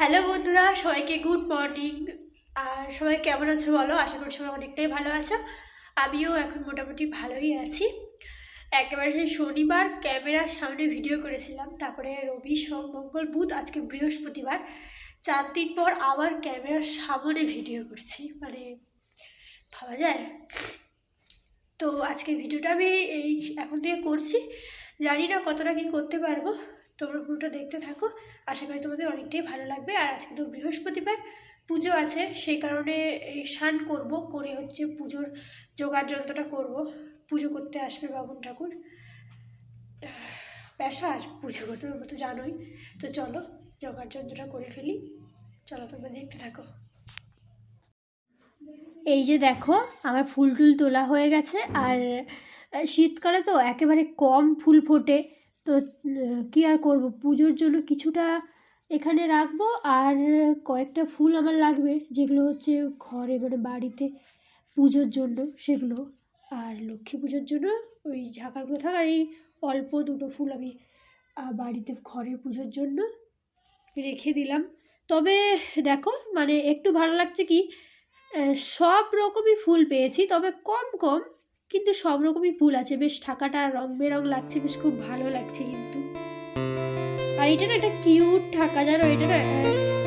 Hello বন্ধুরা, সবাইকে good morning. আর সবাই কেমন আছো বলো? আশা করি সবাই অনেকটাই ভালো আছো। আমিও এখন মোটামুটি ভালোই আছি। একেবারে সেই শনিবার ক্যামেরার সামনে ভিডিও করেছিলাম। তারপরে রবি, সোম, মঙ্গল, বুধ, আজকে বৃহস্পতিবার। চার দিন পর আবার ক্যামেরার সামনে ভিডিও করছি। মানে ভাবা যায়? তো আজকে ভিডিওটা আমি এই এখন থেকে করছি। জানি না কতটা কি করতে পারব। তোমরা পুরোটা দেখতে থাকো। আশা করি তোমাদের অনেকটাই ভালো লাগবে। আর আজকে তো বৃহস্পতিবার, পুজো আছে, সেই কারণে এই স্নান করব, করে হচ্ছে পুজোর জোগাড় যন্ত্রটা করব। পুজো করতে আসবে বাবুন ঠাকুর। পেশা আসবে পুজো করতে, তোমরা তো জানোই। তো চলো, জোগাড় যন্ত্রটা করে ফেলি। চলো, তোমরা দেখতে থাকো। এই যে দেখো, আমার ফুল টুল তোলা হয়ে গেছে। আর শীতকালে তো একেবারে কম ফুল ফোটে। তো কি আর করব? পুজোর জন্য কিছুটা এখানে রাখব আর কয়েকটা ফুল আমার লাগবে, যেগুলো হচ্ছে ঘরে মানে বাড়িতে পুজোর জন্য সেগুলো। আর লক্ষ্মী পুজোর জন্য ওই ঝাঁকারগুলো থাক আর এই অল্প দুটো ফুল আমি বাড়িতে ঘরের পুজোর জন্য রেখে দিলাম। তবে দেখো মানে একটু ভালো লাগছে কি সব রকমই ফুল পেয়েছি, তবে কম কম কিন্তু সব রকমই ফুল আছে। বেশ ঠাকাটা রং বেরং লাগছে, বেশ খুব ভালো লাগছে কিন্তু। আর এটা না একটা কিউট ঠাকা জানো? এটা না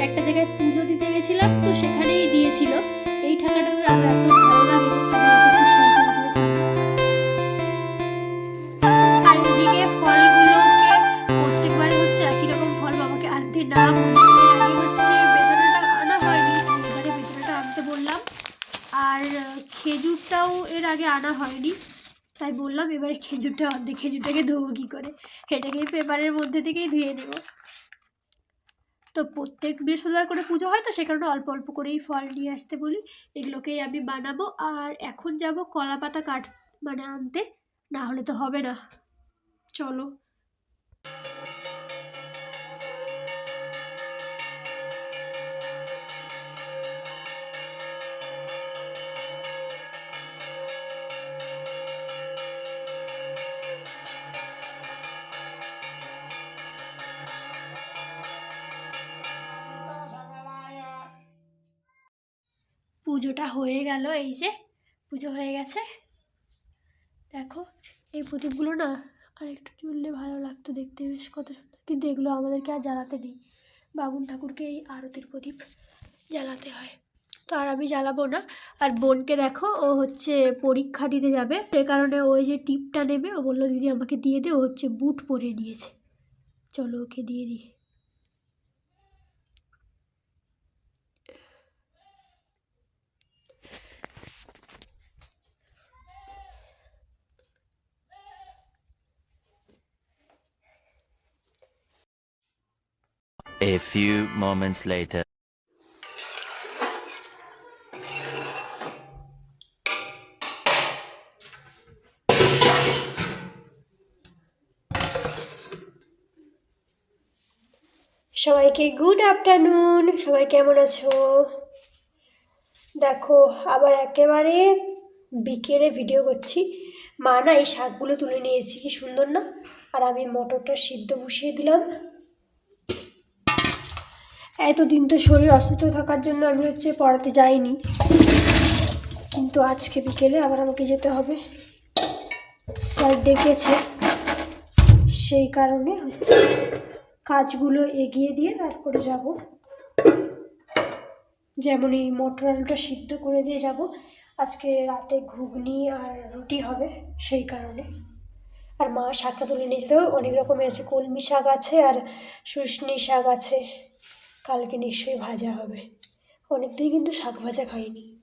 একটা জায়গায় পুজো দিতে গেছিলাম, তো সেখানেই দিয়েছিল। এই ঠাকাটা খেজুরটাও এর আগে আনা হয়নি। তাই বললাম এবারে খেজুরটা, অর্ধেক খেজুরটাকে ধোবো কী করে? এটাকে পেপারের মধ্যে থেকেই ধুয়ে নেব। তো প্রত্যেক বৃহস্পতিবার করে পুজো হয় তো, সে কারণে অল্প অল্প করেই ফল নিয়ে আসতে বলি। এগুলোকেই আমি বানাবো। আর এখন যাব কলা পাতা কাট মানে আনতে। না হলে তো হবে না। চলো। পুজোটা হয়ে গেল, এই যে পুজো হয়ে গেছে। দেখো, এই প্রদীপগুলো না আর একটু জ্বললে ভালো লাগতো দেখতে, বেশ কত সুন্দর। কিন্তু এগুলো আমাদেরকে আর জ্বালাতে নেই। বাবুন ঠাকুরকে এই আরতির প্রদীপ জ্বালাতে হয়। তো আর আমি জ্বালাবো না। আর বোনকে দেখো, ও হচ্ছে পরীক্ষা দিতে যাবে। সে কারণে ওই যে টিপটা নেবে, ও বলল, দিদি আমাকে দিয়ে দে। ও হচ্ছে বুট পরে নিয়েছে। চলো ওকে দিয়ে দিই। A few moments later. সবাইকে গুড আফটারনুন সবাই কেমন আছো? দেখো, আবার একেবারে বিকেলে ভিডিও করছি। মা না এই শাকগুলো তুলে নিয়েছি কি সুন্দর না? আর আমি মটরটা সিদ্ধ বসিয়ে দিলাম। এতদিন তো শরীর অসুস্থ থাকার জন্য আমি হচ্ছে পড়াতে যাইনি। কিন্তু আজকে বিকেলে আবার আমাকে যেতে হবে। স্যার ডেকেছে। সেই কারণে হচ্ছে কাজগুলো এগিয়ে দিয়ে তারপরে যাব। যেমন এই মটর আলুটা সিদ্ধ করে দিয়ে যাব। আজকে রাতে ঘুগনি আর রুটি হবে সেই কারণে। আর মা শাকটা তুলে নিয়ে যেতে অনেক রকমের আছে। কলমি শাক আছে আর শুশনি শাক আছে। কালকে নিশ্চয়ই ভাজা হবে। অনেকদিন কিন্তু শাক ভাজা খাইনি।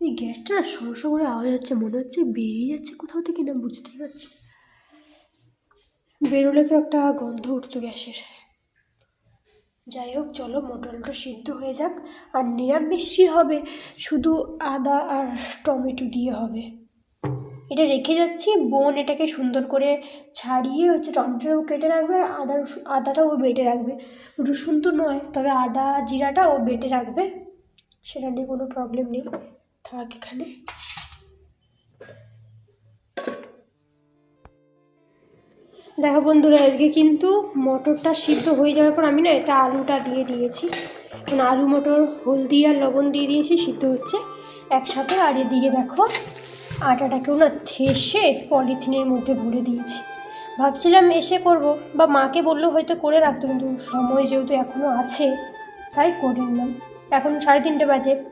এই গ্যাসটা সরো সরো করে আওয়াজ হচ্ছে, মনে হচ্ছে বেরিয়ে যাচ্ছে কোথাও থেকে না, বুঝতেই পারছি বেরোলে তো একটা গন্ধ উঠতো গ্যাসের। যাই হোক, চলো মটরটা সিদ্ধ হয়ে যাক। আর নিরামিষই হবে, শুধু আদা আর টমেটো দিয়ে হবে। এটা রেখে যাচ্ছি বোন এটাকে সুন্দর করে ছাড়িয়ে হচ্ছে টমেটোটাও কেটে রাখবে আর আদা রসুন, আদাটাও ও বেটে রাখবে। রসুন তো নয়, তবে আদা জিরাটা ও বেটে রাখবে, সেটা নিয়ে কোনো প্রবলেম নেই। থাক এখানে। দেখো বন্ধুরা, আজকে কিন্তু মটরটা সিদ্ধ হয়ে যাওয়ার পর আমি না এটা আলুটা দিয়ে দিয়েছি। মানে আলু, মটর, হলদি আর লবণ দিয়ে দিয়েছি, সিদ্ধ হচ্ছে একসাথে। আর এদিকে দেখো আটাটাকেও না থেসে পলিথিনের মধ্যে ভরে দিয়েছি। ভাবছিলাম এসে করব, বা মাকে বললেও হয়তো করে রাখতো, কিন্তু সময় যেহেতু এখনও আছে, তাই করে নিলাম। এখন সাড়ে তিনটে বাজে।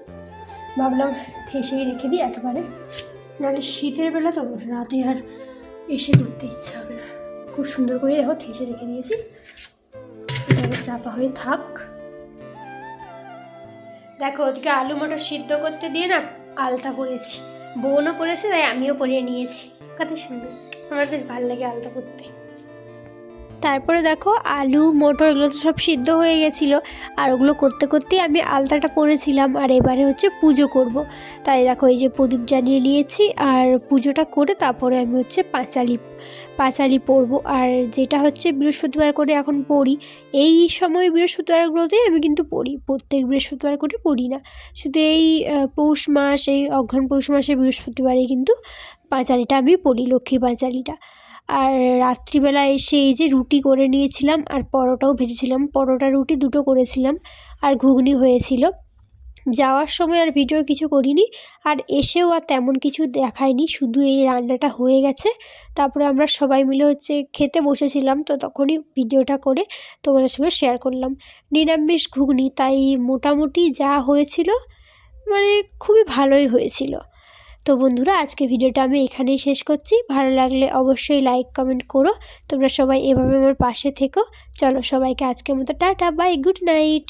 ভাবলাম থেসেই রেখে দিই একেবারে। নাহলে শীতের বেলা তো রাতে আর এসে করতে ইচ্ছা হবে না। খুব সুন্দর করে দেখো ঠেসে রেখে দিয়েছি। চাপা হয়ে থাক। দেখো ওদিকে আলু মটর সিদ্ধ করতে দিয়ে না আলতা পরেছি বোনও পরেছে তাই আমিও পরিয়ে নিয়েছি। কত সুন্দর। আমার বেশ ভালো লাগে আলতা পরতে তারপরে দেখো আলু, মটর এগুলো তো সব সিদ্ধ হয়ে গেছিল। আর ওগুলো করতে করতেই আমি আলতাটা পরেছিলাম আর এবারে হচ্ছে পুজো করব। তাই দেখো এই যে প্রদীপ জ্বালিয়ে নিয়েছি আর পুজোটা করে তারপরে আমি হচ্ছে পাঁচালি পাঁচালি পরবো। আর যেটা হচ্ছে বৃহস্পতিবার করে এখন পড়ি, এই সময় বৃহস্পতিবারগুলোতেই আমি কিন্তু পড়ি, প্রত্যেক বৃহস্পতিবার করে পড়ি না। শুধু এই পৌষ মাস, এই অঘ্রাণ পৌষ মাসে বৃহস্পতিবারে কিন্তু পাঁচালিটা আমি পড়ি, লক্ষ্মীর পাঁচালিটা। আর রাত্রিবেলা এসে এই যে রুটি করে নিয়েছিলাম আর পরোটাও ভেজেছিলাম। পরোটা, রুটি দুটো করেছিলাম আর ঘুগনি হয়েছিল। যাওয়ার সময় আর ভিডিও কিছু করিনি আর এসেও আর তেমন কিছু দেখায়নি শুধু এই রান্নাটা হয়ে গেছে। তারপরে আমরা সবাই মিলে হচ্ছে খেতে বসেছিলাম তো তখনই ভিডিওটা করে তোমাদের সঙ্গে শেয়ার করলাম। নিরামিষ ঘুগনি, তাই মোটামুটি যা হয়েছিল মানে খুবই ভালোই হয়েছিল। তো বন্ধুরা, আজকে ভিডিওটা আমি এখানেই শেষ করছি। ভালো লাগলে অবশ্যই লাইক কমেন্ট করো। তোমরা সবাই এভাবে আমার পাশে থেকো। চলো সবাইকে আজকের মতো টাটা বাই গুড নাইট